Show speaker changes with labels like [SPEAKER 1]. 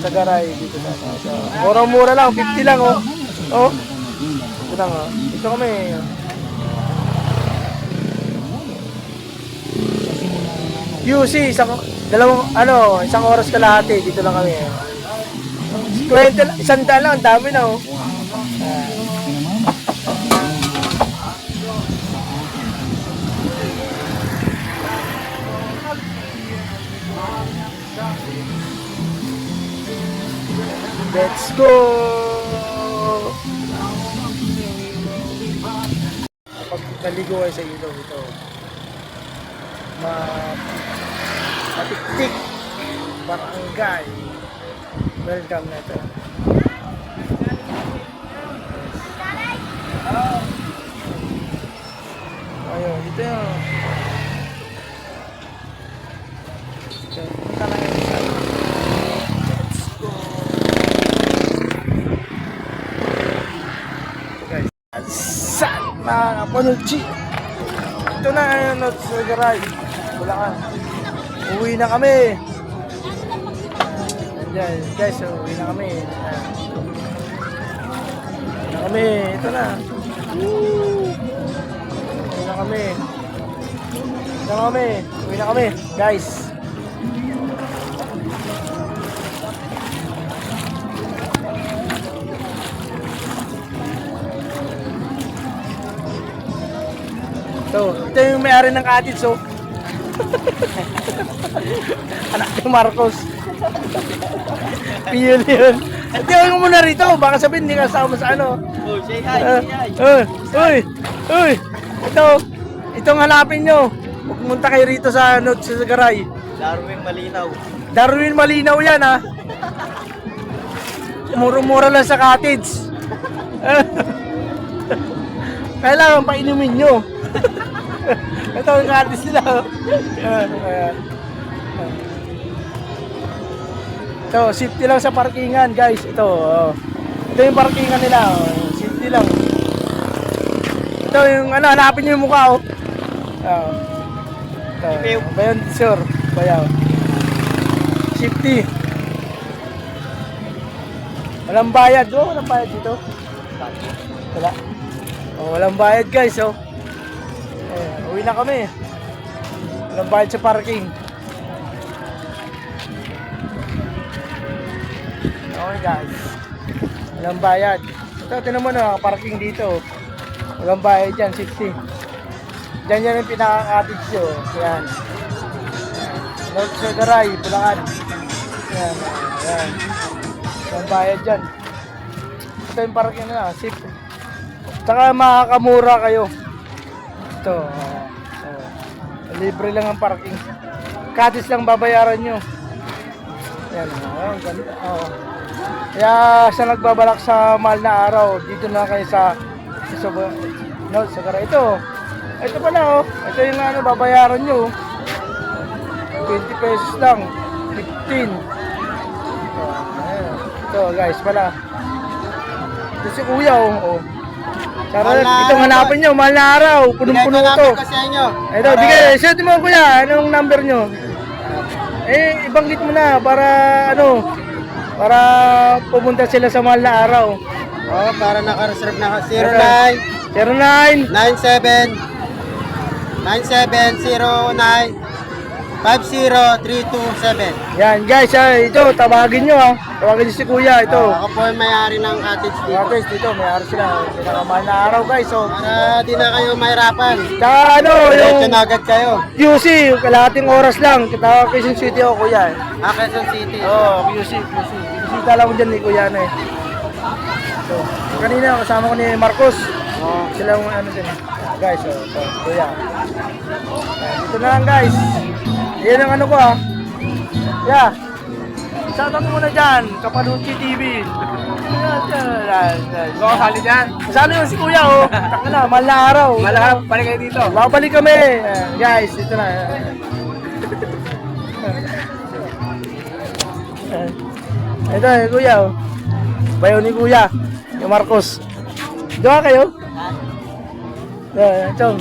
[SPEAKER 1] sa garay dito sa sa murang-mura lang 50 lang oh. Oh. Ito lang oh. Ito kami. QC isang dalawang ano isang oras kalahati dito lang kami 20 lang- isang daan lang ang dami na oh Let's go! Pag naligo kayo sa ilog ito, ma matiktik, barangay. Welcome na ito. Ayun, dito yun. So, punta na yun sa Let's go! guys. Saan mga kapanuchi? Ito na ano sa garay. Bulacan. Uwi na kami. Ayan, guys, so, uwi na kami. Uwi na kami. Ito na. Uwi na kami. Uwi na kami. Uwi na kami, guys. So, ito yung may-ari ng cottage, oh. Anak ni Marcos. Piyol yun. Ito yung muna rito. Baka sabihin, hindi ka kasama sa ano.
[SPEAKER 2] Oh, say
[SPEAKER 1] Uh, uh, uy, uy. Ito, itong hanapin nyo. Pumunta kayo rito sa, ano, sa Garay.
[SPEAKER 2] Darwin Malinaw.
[SPEAKER 1] Darwin Malinaw yan, ha. Muro-mura lang sa cottage. Kailangan painumin nyo. Ito ang cottage nila. oh. Ito, safety lang sa parkingan, guys. Ito, oh. Ito yung parkingan nila. Oh. Safety lang. Ito yung ano, hanapin nyo yung mukha, oh. Oh. Ito, bayan, sir. Bayaw. Safety. Walang bayad. Oh, walang bayad dito. Wala. Oh, walang bayad guys, oh. Eh, uwi na kami. Walang bayad sa parking. Okay guys. Walang bayad. Ito, tinan mo na, parking dito. Walang bayad dyan, 60. Diyan yan yung pinaka-cottage nyo. Yan. North Sudaray, Bulacan. Yan, yan. Walang bayad dyan. Ito yung parking na, sip. Tsaka makakamura kayo. Ito. oh, oh. Libre lang ang parking. Cottage lang babayaran nyo. Yan, oh, ganda. Oh. Kaya sa nagbabalak sa mahal na araw, dito na kayo sa sa no, sa gara ito. Ito pala oh. Ito yung ano babayaran nyo. 20 pesos lang. 15. Oh. Ito guys pala. Ito si kuya oh. oh.
[SPEAKER 2] Na
[SPEAKER 1] itong
[SPEAKER 2] araw.
[SPEAKER 1] hanapin nyo, mahal na araw, punong-puno
[SPEAKER 2] Bigay ko
[SPEAKER 1] to.
[SPEAKER 2] namin kasi inyo.
[SPEAKER 1] Ito, bigay, set mo kuya, anong number nyo? Eh, ibanggit mo na para ano, para pumunta sila sa mahal na araw.
[SPEAKER 2] Oo, para naka-reserve na.
[SPEAKER 1] 09
[SPEAKER 2] 09 97 9709 50327.
[SPEAKER 1] Yan guys, ah, ito, tawagin nyo ha. Tawagin nyo si kuya, ito.
[SPEAKER 2] Oo, ako po yung may-ari ng cottage dito.
[SPEAKER 1] Guys, dito, may araw sila. Pinakamahal na araw guys, oh.
[SPEAKER 2] Para di na kayo mahirapan.
[SPEAKER 1] Tsaka ano,
[SPEAKER 2] Diretso
[SPEAKER 1] yung
[SPEAKER 2] na agad kayo.
[SPEAKER 1] QC, kalahating oras lang. Kita Quezon City ako kuya. eh.
[SPEAKER 2] Ah, Quezon City.
[SPEAKER 1] Oo, oh, QC, QC. Lang ko dyan ni kuya na eh. So, kanina kasama ko ni Marcos.
[SPEAKER 2] Oo.
[SPEAKER 1] Sila yung ano din. Guys, oh, ito, kuya. Ayan, Dito na lang guys. Yan ang ano ko ah. Yeah. Shoutout muna dyan, Kapanuchi TV. Ikaw kasali dyan? Kasali yung si kuya oh. Taka na, mahal na araw. Mahal na araw, balik kayo dito. Babalik kami. Guys, dito na. Ito eh, kuya oh. Bayaw ni kuya. Yung Marcos. Doon kayo? Yeah, chong.